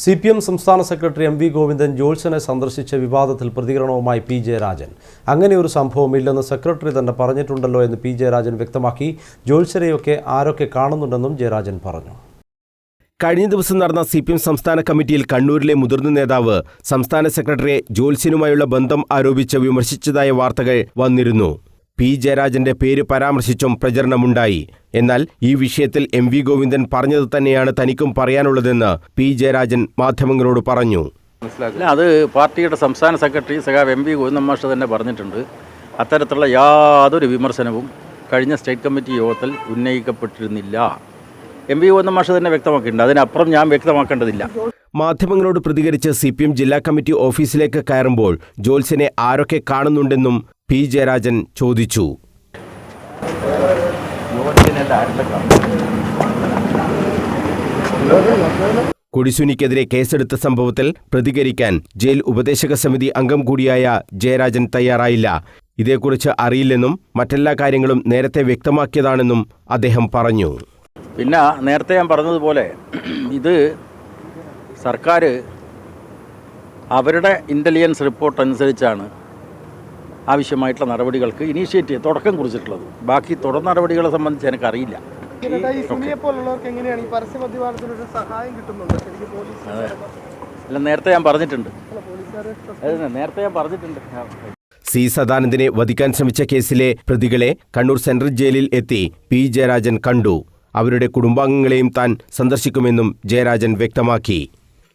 C P M സംസ്ഥാന secretary M V Govindan ജോത്സനെ സന്ദർശിച്ച വിവാദത്തിൽ പ്രതികരണവുമായി പി ജയരാജൻ. അങ്ങനെ ഒരു സംഭവം ഇല്ലെന്ന് സെക്രട്ടറി തന്നെ പറഞ്ഞിട്ടുണ്ടല്ലോ എന്ന് പി ജയരാജൻ വ്യക്തമാക്കി. ജോത്സരെയൊക്കെ ആരൊക്കെ കാണുന്നുണ്ടെന്നും ജയരാജൻ പറഞ്ഞു. കഴിഞ്ഞ ദിവസം നടന്ന സി പി എം സംസ്ഥാന കമ്മിറ്റിയിൽ കണ്ണൂരിലെ മുതിർന്ന നേതാവ് സംസ്ഥാന സെക്രട്ടറിയെ ജോത്സ്യനുമായുള്ള ബന്ധം ആരോപിച്ച് വിമർശിച്ചതായ വാർത്തകൾ വന്നിരുന്നു. പി. ജയരാജന്റെ പേര് പരാമർശിച്ചും പ്രചരണമുണ്ടായി. എന്നാൽ ഈ വിഷയത്തിൽ എം. വി. ഗോവിന്ദൻ പറഞ്ഞത് തന്നെയാണ് തനിക്കും പറയാനുള്ളതെന്ന് പി. ജയരാജൻ മാധ്യമങ്ങളോട് പറഞ്ഞു. അല്ല അത് പാർട്ടിയുടെ സംസ്ഥാന സെക്രട്ടറി സഖാവ് എം. വി. ഗോവിന്ദൻ മാഷ് തന്നെ പറഞ്ഞിട്ടുണ്ട്. അത്തരത്തിലുള്ള യാതൊരു വിമർശനവും കഴിഞ്ഞ സ്റ്റേറ്റ് കമ്മിറ്റി യോഗത്തിൽ ഉന്നയിക്കപ്പെട്ടിരുന്നില്ല. എം. വി. ഗോവിന്ദൻ മാഷ് തന്നെ വ്യക്തമാക്കിയിട്ടുണ്ട്. അതിനപ്പുറം ഞാൻ വ്യക്തമാക്കേണ്ടതില്ല. മാധ്യമങ്ങളോട് പ്രതികരിച്ച് സി പി എം ജില്ലാ കമ്മിറ്റി ഓഫീസിലേക്ക് കയറുമ്പോൾ ജോത്സ്യനെ ആരൊക്കെ കാണുന്നുണ്ടെന്നും പി ജയരാജൻ ചോദിച്ചു. കൊടിസുനിക്കെതിരെ കേസെടുത്ത സംഭവത്തിൽ പ്രതികരിക്കാൻ ജയിൽ ഉപദേശക സമിതി അംഗം കൂടിയായ ജയരാജൻ തയ്യാറായില്ല. ഇതേക്കുറിച്ച് അറിയില്ലെന്നും മറ്റെല്ലാ കാര്യങ്ങളും നേരത്തെ വ്യക്തമാക്കിയതാണെന്നും അദ്ദേഹം പറഞ്ഞു. പിന്നെ നേരത്തെ ഞാൻ പറഞ്ഞതുപോലെ ഇത് സർക്കാർ അവരുടെ ഇന്റലിജൻസ് റിപ്പോർട്ട് അനുസരിച്ചാണ് ആവശ്യമായിട്ടുള്ള നടപടികൾക്ക് ഇനീഷ്യേറ്റ് തുടക്കം കുറിച്ചിട്ടുള്ളത്. ബാക്കി തുടർ നടപടികളെ സംബന്ധിച്ച് എനിക്കറിയില്ല അല്ല നേരത്തെ ഞാൻ പറഞ്ഞിട്ടുണ്ട്. നേരത്തെ ഞാൻ പറഞ്ഞിട്ടുണ്ട്. സി സദാനന്ദനെ വധിക്കാൻ ശ്രമിച്ച കേസിലെ പ്രതികളെ കണ്ണൂർ സെൻട്രൽ ജയിലിൽ എത്തി പി ജയരാജൻ കണ്ടു. അവരുടെ കുടുംബാംഗങ്ങളെയും താൻ സന്ദർശിക്കുമെന്നും ജയരാജൻ വ്യക്തമാക്കി.